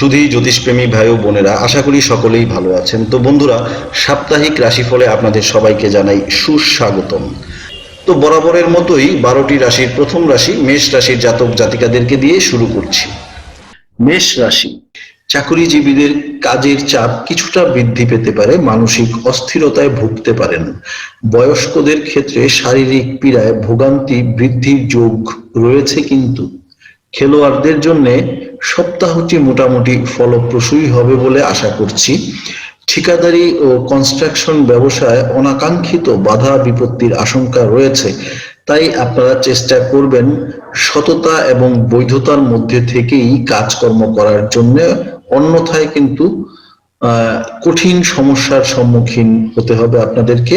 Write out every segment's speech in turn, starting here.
সুধী জ্যোতিষপ্রেমী ভাই ও বোনেরা, আশা করি সকলেই ভালো আছেন। তো বন্ধুরা, সাপ্তাহিক রাশিফলে আপনাদের সবাইকে জানাই সুস্বাগতম। তো বরাবরের মতোই বারোটি রাশির প্রথম রাশি, মেষ রাশির জাতক জাতিকাদেরকে দিয়ে শুরু করছি। মেষ রাশি, চাকুরিজীবীদের কাজের চাপ কিছুটা বৃদ্ধি পেতে পারে, মানসিক অস্থিরতায় ভুগতে পারেন। বয়স্কদের ক্ষেত্রে শারীরিক পীড়ায় ভোগান্তি বৃদ্ধির যোগ রয়েছে কিন্তু। খেলোয়াড়দের জন্য সপ্তাহটি মোটামুটি ফলপ্রসূই হবে বলে আশা করছি। ঠিকাদারি ও কনস্ট্রাকশন ব্যবসায় অনাকাঙ্ক্ষিত বাধা বিপত্তির আশঙ্কা রয়েছে। তাই আপনারা চেষ্টা করবেন সততা এবং বৈধতার মধ্যে থেকেই কাজকর্ম করার জন্য। অন্যথায় কিন্তু কঠিন সমস্যার সম্মুখীন হতে হবে আপনাদেরকে।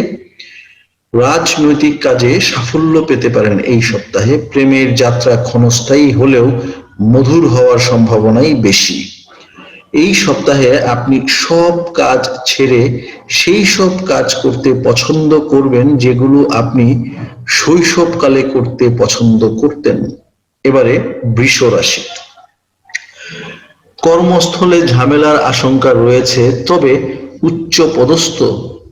রাজনৈতিক কাজে সাফল্য পেতে পারেন এই সপ্তাহে। প্রেমের যাত্রা ক্ষণস্থায়ী হলেও মধুর হওয়ার সম্ভাবনাই বেশি। এই সপ্তাহে আপনি সব কাজ ছেড়ে সেই সব কাজ করতে পছন্দ করবেন যেগুলো আপনি শৈশবকালে করতে পছন্দ করতেন। এবারে বৃষ রাশি। কর্মস্থলে ঝামেলার আশঙ্কা রয়েছে, তবে উচ্চ পদস্থ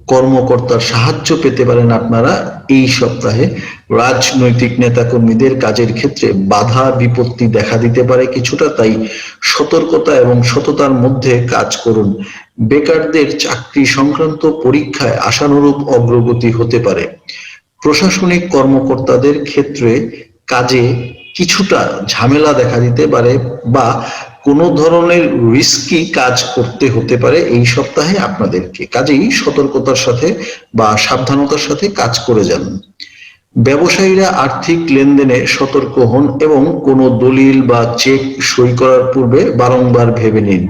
কর্মকর্তার সাহায্য পেতে পারেন আপনারা এই সপ্তাহে রাজনৈতিক নেতাকর্মীদের কাজের ক্ষেত্রে বাধা বিপত্তি দেখা দিতে পারে কিছুটা, তাই সতর্কতা এবং সততার মধ্যে কাজ করুন। বেকারদের চাকরি সংক্রান্ত পরীক্ষায় আশানুরূপ অগ্রগতি হতে পারে। প্রশাসনিক কর্মকর্তাদের ক্ষেত্রে কাজে কিছুটা ঝামেলা দেখা দিতে পারে বা কোনো ধরনের রিস্কি কাজ করতে হতে পারে এই সপ্তাহে আপনাদেরকে। কাজেই সতর্কতার সাথে বা সাবধানতার সাথে কাজ করে যান। ব্যবসায়ীরা আর্থিক লেনদেনে সতর্ক হন এবং কোনো দলিল বা চেক সই করার পূর্বে বারংবার ভেবে নিন।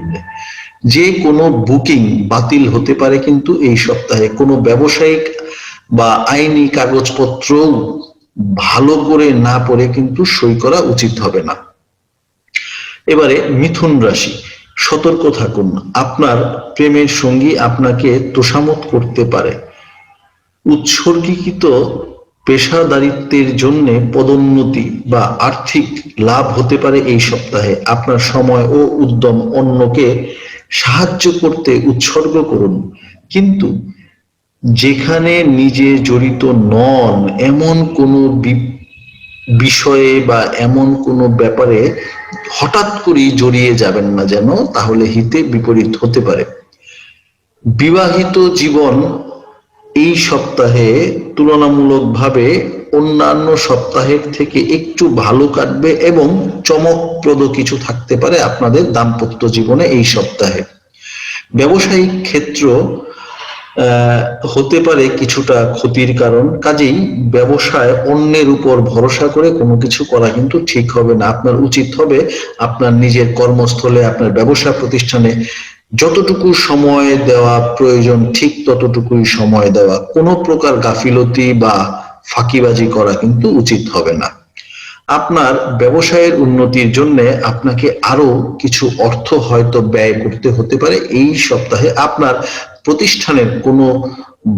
যে কোনো বুকিং বাতিল হতে পারে কিন্তু এই সপ্তাহে। কোনো ব্যবসায়িক বা আইনি কাগজপত্র ভালো করে না পড়ে কিন্তু সই করা উচিত হবে না। এবারে মিথুন রাশি, সতর্ক থাকুন। আপনার প্রেমের সঙ্গী আপনাকে তোষামত করতে পারে। উৎসর্গীকৃত পেশাদারিত্বের জন্য পদোন্নতি বা আর্থিক লাভ হতে পারে এই সপ্তাহে। আপনার সময় ও উদ্যম অন্যকে সাহায্য করতে উৎসর্গ করুন। কিন্তু যেখানে নিজে জড়িত নন, এমন কোনো বিষয়ে বা এমন কোনো ব্যাপারে হঠাৎ করেই জড়িয়ে যাবেন না যেন, তাহলে হিতে বিপরীত হতে পারে। বিবাহিত জীবন এই সপ্তাহে তুলনামূলকভাবে অন্যান্য সপ্তাহের থেকে একটু ভালো কাটবে এবং চমকপ্রদ কিছু থাকতে পারে আপনাদের দাম্পত্য জীবনে এই সপ্তাহে। ব্যবসায়িক ক্ষেত্র হতে পারে কিছুটা ক্ষতির কারণ। কাজেই ব্যবসায় অন্যের উপর ভরসা করে কোনো কিছু করা কিন্তু ঠিক হবে না। আপনার উচিত হবে আপনার নিজের কর্মস্থলে, আপনার ব্যবসা প্রতিষ্ঠানে যতটুকু সময় দেওয়া প্রয়োজন, ঠিক ততটুকুই সময় দেওয়া। কোনো প্রকার গাফিলতি বা ফাঁকিবাজি করা কিন্তু উচিত হবে না। আপনার ব্যবসায়ের উন্নতির জন্য আপনাকে আরও কিছু অর্থ হয়তো ব্যয় করতে হতে পারে। এই সপ্তাহে আপনার প্রতিষ্ঠানের কোনো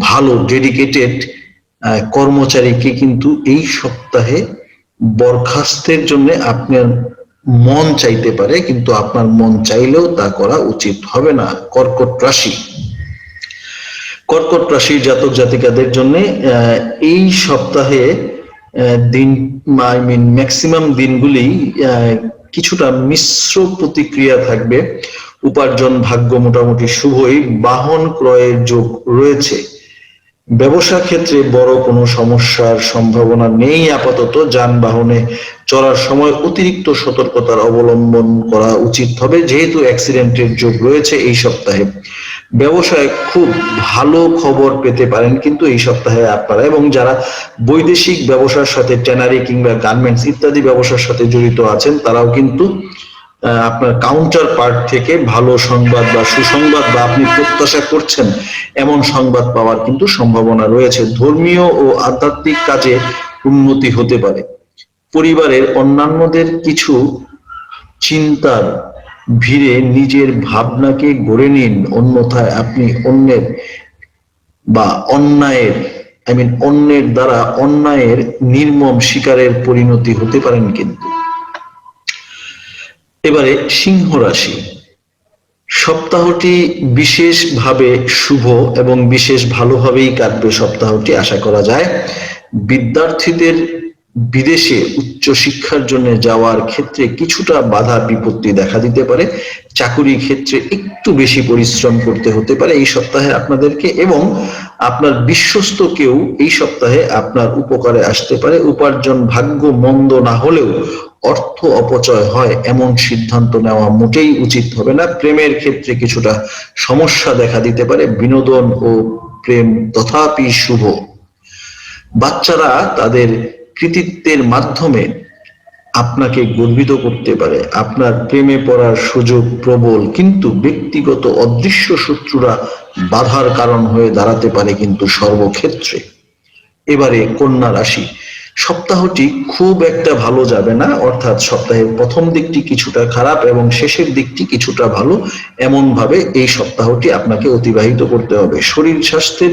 ভালো ডেডিকেটেড কর্মচারীকে কিন্তু এই সপ্তাহে বরখাস্তের জন্য আপনার মন চাইতে পারে, কিন্তু আপনার মন চাইলেও তা করা উচিত হবে না। কর্কট রাশি। কর্কট রাশির জাতক জাতিকাদের জন্য এই সপ্তাহে দিন, আই মিন ম্যাক্সিমাম দিনগুলি কিছুটা মিশ্র প্রতিক্রিয়া থাকবে। উপার্জন ভাগ্য মোটামুটি শুভই, বাহন ক্রয়ের যোগ রয়েছে। ব্যবসা ক্ষেত্রে বড় কোনো সমস্যার সম্ভাবনা নেই আপাতত। যানবাহনে চলার সময় অতিরিক্ত সতর্কতার অবলম্বন করা উচিত হবে। যেহেতু অ্যাক্সিডেন্টের যোগ রয়েছে এই সপ্তাহে। ব্যবসায় খুব ভালো খবর পেতে পারেন কিন্তু এই সপ্তাহে আপনারা এবং যারা বৈদেশিক ব্যবসার সাথে ট্যানারি কিংবা গার্মেন্টস ইত্যাদি ব্যবসার সাথে জড়িত আছেন, তারাও কিন্তু আপনার কাউন্টার পার্ট থেকে ভালো সংবাদ বা সুসংবাদ বা আপনি প্রত্যাশা করছেন, এমন সংবাদ পাওয়ার কিন্তু সম্ভাবনা রয়েছে। ধর্মীয় ও আধ্যাত্মিক কাজে উন্নতি হতে পারে। পরিবারের অন্যান্যদের কিছু চিন্তার ভিড়ে নিজের ভাবনাকে গড়ে নিন, অন্যথায় আপনি অন্যের বা অন্যায়ের আই মিন অন্যের দ্বারা অন্যায়ের নির্মম শিকারের পরিণতি হতে পারেন কিন্তু। এবারে সিংহ রাশি। সপ্তাহটি বিশেষভাবে শুভ এবং বিশেষ ভালোভাবেই কাটবে সপ্তাহটি, আশা করা যায়। বিদ্যার্থীদের বিদেশে উচ্চ শিক্ষার জন্য যাওয়ার ক্ষেত্রে কিছুটা বাধা বিপত্তি দেখা দিতে পারে। চাকুরি ক্ষেত্রে একটু বেশি পরিশ্রম করতে হতে পারে এই সপ্তাহে আপনাদেরকে এবং আপনার বিশ্বস্ত কেউ এই সপ্তাহে আপনার উপকারে আসতে পারে। উপার্জন ভাগ্য মন্দ না হলেও অর্থ অপচয় হয় এমন সিদ্ধান্ত নেওয়া মোটেই উচিত হবে না। প্রেমের ক্ষেত্রে কিছুটা সমস্যা দেখা দিতে পারে, বিনোদন ও প্রেম তথাপি শুভ। বাচ্চারা তাদের কৃতিত্বের মাধ্যমে আপনাকে গর্বিত করতে পারে। আপনার প্রেমে পড়ার সুযোগ প্রবল, কিন্তু ব্যক্তিগত অদৃশ্য শত্রুরা বাধার কারণ হয়ে দাঁড়াতে পারে কিন্তু সর্বক্ষেত্রে। এবারে কন্যা রাশি সপ্তাহটি খুব একটা ভালো যাবে না, অর্থাৎ সপ্তাহের প্রথম দিকটি কিছুটা খারাপ এবং শেষের দিকটি কিছুটা ভালো। এমন ভাবে এই সপ্তাহটি আপনাকে অতিবাহিত করতে হবে। শরীর স্বাস্থ্যের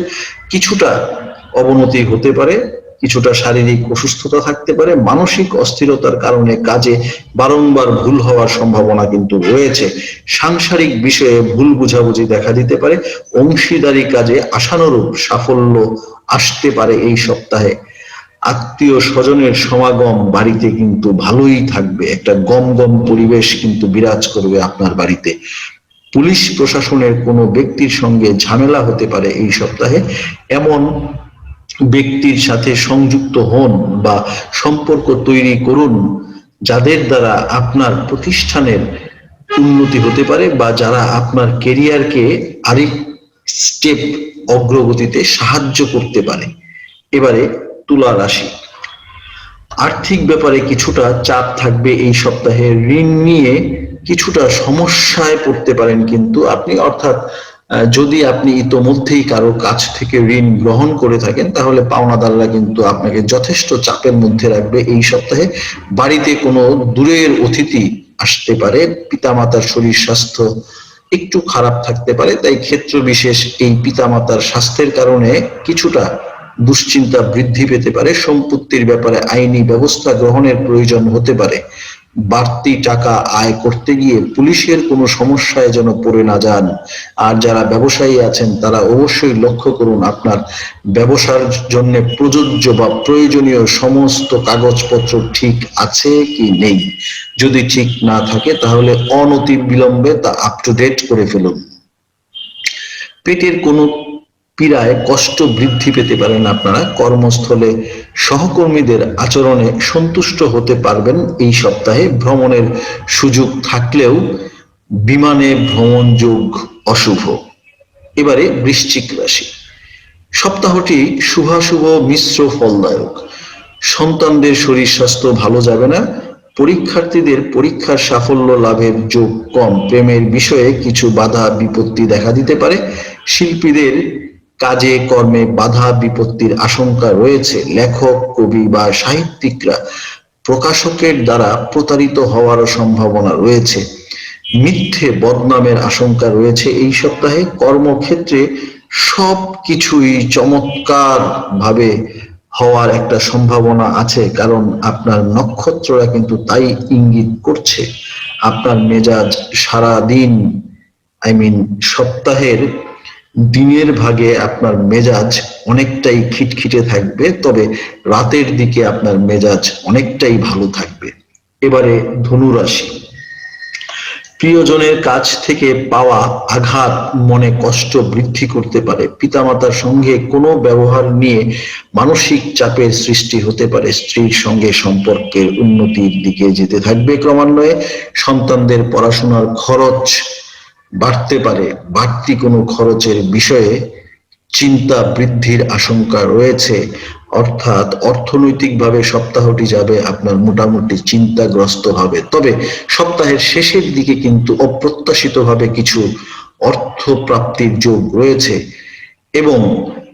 কিছুটা অবনতি হতে পারে, কিছুটা শারীরিক অসুস্থতা থাকতে পারে, মানসিক অস্থিরতার কারণে কাজে বারংবার ভুল হওয়ার সম্ভাবনা কিন্তু রয়েছে। সাংসারিক বিষয়ে ভুল বুঝাবুঝি দেখা দিতে পারে, অংশীদারি কাজে আশানুরূপ সাফল্য আসতে পারে এই সপ্তাহে। আত্মীয় স্বজনের সমাগম বাড়িতে কিন্তু ভালোই থাকবে। একটা গম গম পরিবেশ কিন্তু বিরাজ করবে আপনার বাড়িতে। পুলিশ প্রশাসনের কোনো ব্যক্তির সঙ্গে ঝামেলা হতে পারে এই সপ্তাহে। এমন ব্যক্তির সাথে সংযুক্ত হন বা সম্পর্ক তৈরি করুন যাদের দ্বারা আপনার প্রতিষ্ঠানের উন্নতি হতে পারে বা যারা আপনার কেরিয়ারকে আরেক স্টেপ অগ্রগতিতে সাহায্য করতে পারে। এবারে তুলা রাশি। আর্থিক ব্যাপারে কিছুটা চাপ থাকবে এই সপ্তাহে। ঋণ নিয়ে কিছুটা সমস্যায় পড়তে পারেন কিন্তু আপনি। অর্থাৎ যদি আপনি ইতোমধ্যেই কারও কাছ থেকে ঋণ গ্রহণ করে থাকেন, তাহলে পাওনাদাররা কিন্তু আপনাকে যথেষ্ট চাপের মধ্যে রাখবে এই সপ্তাহে। বাড়িতে কোনো দূরের অতিথি আসতে পারে, পিতামাতার শরীর স্বাস্থ্য একটু খারাপ থাকতে পারে, তাই ক্ষেত্র বিশেষ এই পিতামাতার স্বাস্থ্যের কারণে কিছুটা দুশ্চিন্তা বৃদ্ধি পেতে পারে, সম্পত্তির ব্যাপারে আইনি ব্যবস্থা গ্রহণের প্রয়োজন হতে পারে। বাড়তি টাকা আয় করতে গিয়ে পুলিশের কোনো সমস্যায় যেন পড়ে না যান। আর যারা ব্যবসায়ী আছেন, তারা অবশ্যই লক্ষ্য করুন আপনার ব্যবসার জন্য প্রযোজ্য বা প্রয়োজনীয় সমস্ত কাগজপত্র ঠিক আছে কি নেই। যদি ঠিক না থাকে, তাহলে অনতি বিলম্বে তা আপ টু ডেট করে ফেলুন। পেটের কোনো পীড়ায় কষ্ট বৃদ্ধি পেতে পারেন আপনারা। কর্মস্থলে সহকর্মীদের আচরণে সন্তুষ্ট হতে পারবেন এই সপ্তাহে। ভ্রমণের সুযোগ থাকলেও বিমানে ভ্রমণ যোগ অশুভ। এবারে বৃশ্চিক রাশি। সপ্তাহটি শুভাশুভ মিশ্র ফলদায়ক। সন্তানদের শরীর স্বাস্থ্য ভালো যাবে না। পরীক্ষার্থীদের পরীক্ষার সাফল্য লাভের যোগ কম। প্রেমের বিষয়ে কিছু বাধা বিপত্তি দেখা দিতে পারে। শিল্পীদের কাজে, কর্মে বাধা বিপত্তির আশঙ্কা রয়েছে। লেখক, কবি বা সাহিত্যিকরা প্রকাশকের দ্বারা প্রতারিত হওয়ারও সম্ভাবনা রয়েছে। মিথ্যে বদনামের আশঙ্কা রয়েছে এই সপ্তাহে। কর্মক্ষেত্রে সব কিছুই চমৎকার ভাবে হওয়ার একটা সম্ভাবনা আছে, কারণ আপনার নক্ষত্ররা কিন্তু তাই ইঙ্গিত করছে। আপনার মেজাজ সারা দিন আই মিন সপ্তাহের দিনের ভাগে আপনার মেজাজ অনেকটাই খিটখিটে থাকবে, তবে রাতের দিকে আপনার মেজাজ অনেকটাই ভালো থাকবে। এবারে ধনুরাশি প্রিয়জনের কাছ থেকে পাওয়া আঘাত মনে কষ্ট বৃদ্ধি করতে পারে। পিতামাতার সঙ্গে কোনো ব্যবহার নিয়ে মানসিক চাপের সৃষ্টি হতে পারে। স্ত্রীর সঙ্গে সম্পর্কের উন্নতির দিকে যেতে থাকবে ক্রমান্বয়ে। সন্তানদের পড়াশোনার খরচ বাড়তে পারে। বাড়তি কোনো খরচের বিষয়ে চিন্তা বৃদ্ধির আশঙ্কা রয়েছে। অর্থাৎ অর্থনৈতিকভাবে সপ্তাহটি যাবে আপনার মোটামুটি চিন্তাগ্রস্ত হবে তবে সপ্তাহের শেষের দিকে কিন্তু অপ্রত্যাশিতভাবে কিছু অর্থ প্রাপ্তির যোগ রয়েছে এবং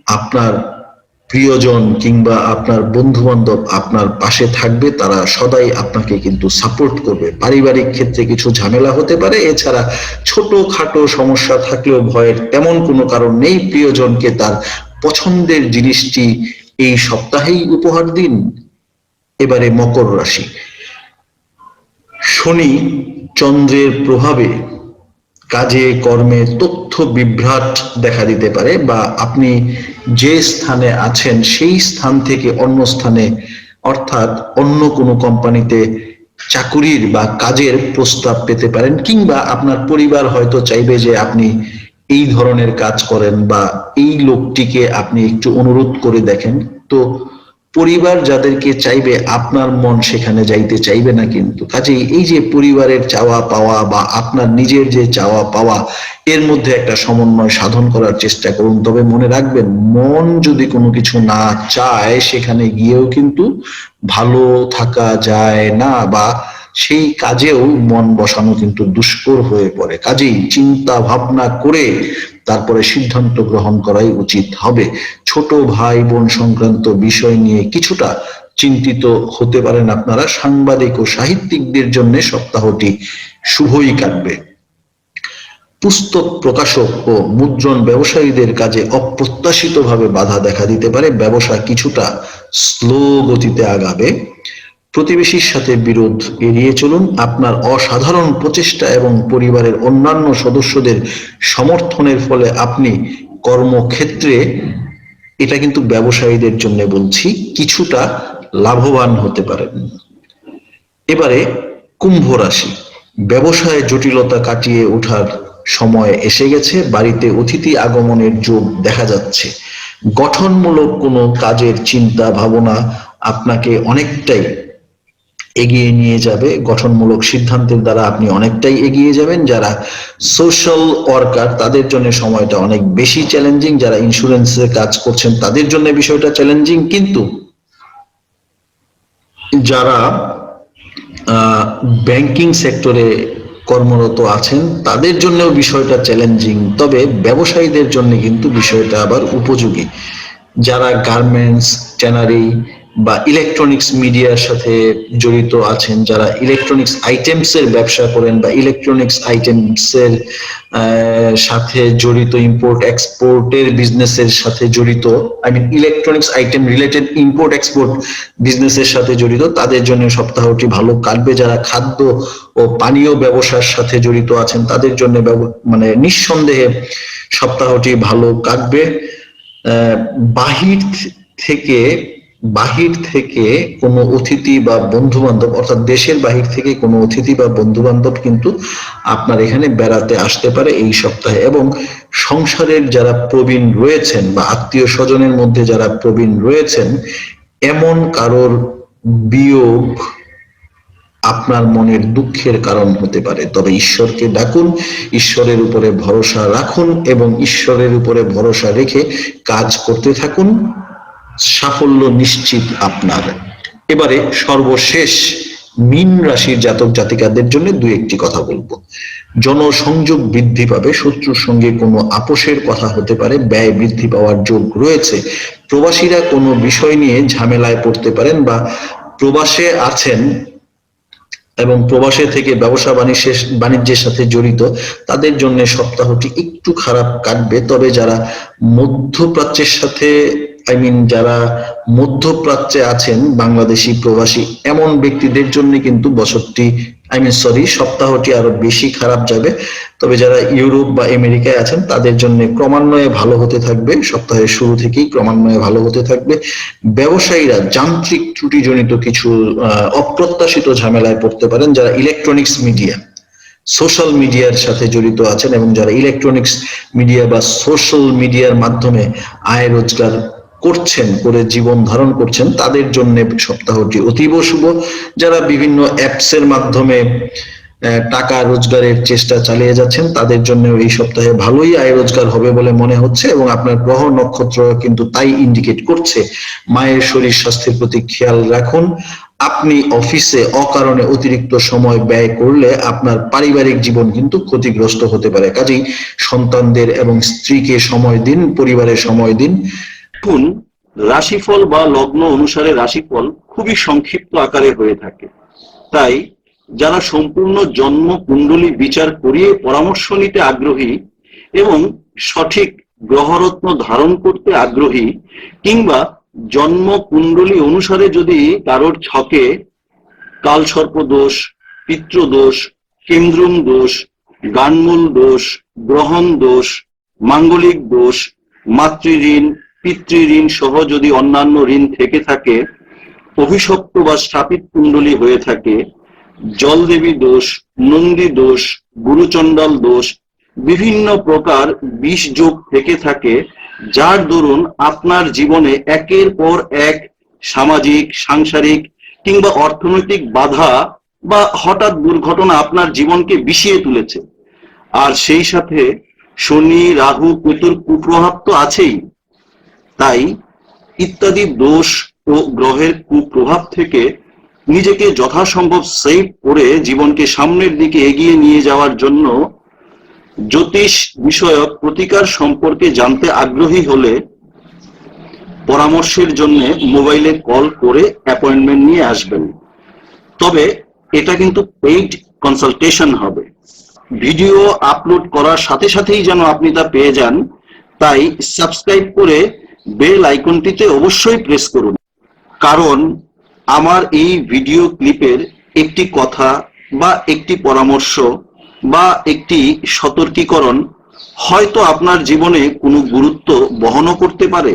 আপনার প্রিয়জন কিংবা আপনার বন্ধু বান্ধব আপনার পাশে থাকবে, তারা সদাই আপনাকে কিন্তু সাপোর্ট করবে। পারিবারিক ক্ষেত্রে কিছু ঝামেলা হতে পারে, এছাড়া ছোট খাটো সমস্যা থাকলেও ভয়ের তেমন কোনো কারণ নেই। প্রিয়জনকে তার পছন্দের জিনিসটি এই সপ্তাহেই উপহার দিন। এবারে মকর রাশি। শনি চন্দ্রের প্রভাবে কাজে, কর্মে তথ্য বিভ্রাট দেখা দিতে পারে বা আপনি যে স্থানে আছেন সেই স্থান থেকে অন্য স্থানে, অর্থাৎ অন্য কোনো কোম্পানিতে চাকুরির বা কাজের প্রস্তাব পেতে পারেন কিংবা আপনার পরিবার হয়তো চাইবে যে আপনি এই ধরনের কাজ করেন বা এই লোকটিকে আপনি একটু অনুরোধ করে দেখেন। তো পরিবার যাদেরকে চাইবে, আপনার মন সেখানে যাইতে চাইবে না কিন্তু। কাজেই এই যে পরিবারের চাওয়া পাওয়া বা আপনার নিজের যে চাওয়া পাওয়া, এর মধ্যে একটা সমন্বয় সাধন করার চেষ্টা করুন। তবে মনে রাখবেন, মন যদি কোনো কিছু না চায়, সেখানে গিয়েও কিন্তু ভালো থাকা যায় না বা সেই কাজেও মন বসানো কিন্তু দুষ্কর হয়ে পড়ে। কাজেই চিন্তা ভাবনা করে তারপরে সিদ্ধান্ত গ্রহণ করাই উচিত হবে। ছোট ভাই বোন সংক্রান্ত বিষয় নিয়ে কিছুটা চিন্তিত হতে পারেন আপনারা। সাংবাদিক ও সাহিত্যিকদের জন্য সপ্তাহটি শুভই কাটবে। পুস্তক প্রকাশক ও মুদ্রণ ব্যবসায়ীদের কাজে অপ্রত্যাশিতভাবে বাধা দেখা দিতে পারে। ব্যবসা কিছুটা স্লো গতিতে আগাবে। প্রতিবেশীর সাথে বিরোধ এড়িয়ে চলুন। আপনার অসাধারণ প্রচেষ্টা এবং পরিবারের অন্যান্য সদস্যদের সমর্থনের ফলে আপনি কর্মক্ষেত্রে, এটা কিন্তু ব্যবসায়ীদের জন্য বলছি, কিছুটা লাভবান হতে পারেন। এবারে কুম্ভ রাশি। ব্যবসায় জটিলতা কাটিয়ে ওঠার সময় এসে গেছে। বাড়িতে অতিথি আগমনের যোগ দেখা যাচ্ছে। গঠনমূলক কোনো কাজের চিন্তা, ভাবনা আপনাকে অনেকটাই এগিয়ে নিয়ে যাবে। গঠনমূলক সিদ্ধান্তের দ্বারা আপনি অনেকটাই এগিয়ে যাবেন। যারা সোশ্যাল ওয়ার্কার তাদের জন্য সময়টা অনেক বেশি চ্যালেঞ্জিং যারা ইন্স্যুরেন্সে কাজ করছেন, তাদের জন্য বিষয়টা চ্যালেঞ্জিং কিন্তু যারা ব্যাংকিং সেক্টরে কর্মরত আছেন, তাদের জন্যও বিষয়টা চ্যালেঞ্জিং তবে ব্যবসায়ীদের জন্য কিন্তু বিষয়টা আবার উপযোগী। যারা গার্মেন্টস ট্যানারি বা ইলেকট্রনিক্স মিডিয়ার সাথে জড়িত আছেন, যারা ইলেকট্রনিক্স আইটেমস এর ব্যবসা করেন বা ইলেকট্রনিক্স আইটেমস এর সাথে জড়িত ইম্পোর্ট এক্সপোর্টের বিজনেসের সাথে জড়িত I mean electronics item related import export বিজনেসের সাথে জড়িত, তাদের জন্য সপ্তাহটি ভালো কাটবে। যারা খাদ্য ও পানীয় ব্যবসার সাথে জড়িত আছেন, তাদের জন্য মানে নিঃসন্দেহে সপ্তাহটি ভালো কাটবে। বাহির থেকে বাহির থেকে কোনো অতিথি বা বন্ধু বান্ধব অর্থাৎ দেশের বাহির থেকে কোনো অতিথি বা বন্ধু বান্ধব কিন্তু আপনার এখানে বেড়াতে আসতে পারে এই সপ্তাহে। এবং সংসারের যারা প্রবীণ রয়েছেন বা আত্মীয় স্বজনের মধ্যে যারা প্রবীণ রয়েছেন, এমন কারোর বিয়োগ আপনার মনের দুঃখের কারণ হতে পারে। তবে ঈশ্বরকে ডাকুন, ঈশ্বরের উপরে ভরসা রাখুন এবং ঈশ্বরের উপরে ভরসা রেখে কাজ করতে থাকুন। সাফল্য নিশ্চিত আপনার। এবারে সর্বশেষ মিন রাশির জাতক জাতিকাদের জন্য দুই একটি কথা বলব। জনসংযোগ বৃদ্ধি পাবে, শত্রুর সঙ্গে কোনো আপোষের কথা হতে পারে, ব্যয় বৃদ্ধি পাওয়ার যোগ রয়েছে। প্রবাসীরা কোনো বিষয় নিয়ে ঝামেলায় পড়তে পারেন বা প্রবাসে আছেন এবং প্রবাসে থেকে ব্যবসা বাণিজ্যের বাণিজ্যের সাথে জড়িত, তাদের জন্য সপ্তাহটি একটু খারাপ কাটবে। তবে যারা মধ্যপ্রাচ্যের সাথে আই মিন যারা মধ্যপ্রাচ্যে আছেন, বাংলাদেশি প্রবাসী, এমন ব্যক্তিদের জন্য কিন্তু বছরটি আই মিন সরি সপ্তাহটি আরও বেশি খারাপ যাবে। তবে যারা ইউরোপ বা আমেরিকায় আছেন, তাদের জন্য ক্রমান্বয়ে ভালো হতে থাকবে। সপ্তাহের শুরু থেকেই ক্রমান্বয়ে ভালো হতে থাকবে। ব্যবসায়ীরা যান্ত্রিক ত্রুটিজনিত কিছু অপ্রত্যাশিত ঝামেলায় পড়তে পারেন যারা ইলেকট্রনিক্স মিডিয়া সোশ্যাল মিডিয়ার সাথে জড়িত আছেন এবং যারা ইলেকট্রনিক্স মিডিয়া বা সোশ্যাল মিডিয়ার মাধ্যমে আয় রোজগার করছেন, করে জীবন ধারণ করছেন, তাদের জন্য সপ্তাহটি অতীব শুভ। যারা বিভিন্ন অ্যাপস এর মাধ্যমে টাকা রোজগারের চেষ্টা চালিয়ে যাচ্ছেন, তাদের জন্য এই সপ্তাহে ভালোই আয় রোজগার হবে বলে মনে হচ্ছে এবং আপনার গ্রহ নক্ষত্র কিন্তু তাই ইন্ডিকেট করছে। মায়ের শরীর স্বাস্থ্যের প্রতি খেয়াল রাখুন। আপনি অফিসে অকারণে অতিরিক্ত সময় ব্যয় করলে আপনার পারিবারিক জীবন কিন্তু ক্ষতিগ্রস্ত হতে পারে। কাজেই সন্তানদের এবং স্ত্রীকে সময় দিন পরিবারের সময় দিন। দেখুন রাশিফল বা লগ্ন অনুসারে রাশিফল খুবই সংক্ষিপ্ত আকারে হয়ে থাকে। তাই যারা সম্পূর্ণ জন্ম কুণ্ডলী বিচার করিয়ে পরামর্শ নিতে আগ্রহী এবং সঠিক গ্রহরত্ন ধারণ করতে আগ্রহী কিংবা জন্ম কুণ্ডলী অনুসারে যদি কারোর ছকে কালসর্প দোষ পিত্রদোষ, কেন্দ্রম দোষ, গানমূল দোষ, গ্রহণ দোষ, মাঙ্গলিক দোষ, মাতৃঋণ পিতৃঋণ সহ যদি অন্যান্য ঋণ থেকে থাকে, অভিশপ্ত বা স্থাপিত কুণ্ডলী হয়ে থাকে, জলদেবী দোষ, নন্দী দোষ, গুরুচণ্ডাল দোষ, বিভিন্ন প্রকার বিষ যোগ থেকে থাকে, যার দরুন আপনার জীবনে একের পর এক সামাজিক, সাংসারিক কিংবা অর্থনৈতিক বাধা বা হঠাৎ দুর্ঘটনা আপনার জীবনকে বিষিয়ে তুলেছে। আর সেই সাথে শনি, রাহু, কেতুর কুপ্রভাব তো আছেই। তাই ইত্যাদি দোষ ও গ্রহের কুপ্রভাব থেকে নিজেকে যথাসম্ভব সেভ করে জীবনকে সামনের দিকে এগিয়ে নিয়ে যাওয়ার জন্য জ্যোতিষ বিষয়ক প্রতিকার সম্পর্কে জানতে আগ্রহী হলে পরামর্শের জন্য মোবাইলে কল করে অ্যাপয়েন্টমেন্ট নিয়ে আসবেন। তবে এটা কিন্তু পেইড কনসালটেশন হবে। ভিডিও আপলোড করার সাথে সাথেই যেন আপনি তা পেয়ে যান, তাই সাবস্ক্রাইব করে বেল আইকনটিতে অবশ্যই প্রেস করুন। কারণ আমার এই ভিডিও ক্লিপের একটি কথা বা একটি পরামর্শ বা একটি সতর্কীকরণ হয়তো আপনার জীবনে কোনো গুরুত্ব বহনও করতে পারে।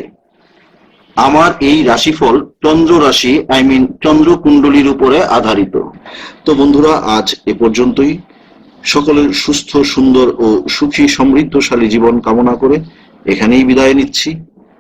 আমার এই রাশিফল চন্দ্র রাশি আই মিন চন্দ্র কুণ্ডলীর উপরে আধারিত। তো বন্ধুরা, আজ এ পর্যন্তই। সকলের সুস্থ, সুন্দর ও সুখী, সমৃদ্ধশালী জীবন কামনা করে এখানেই বিদায় নিচ্ছি।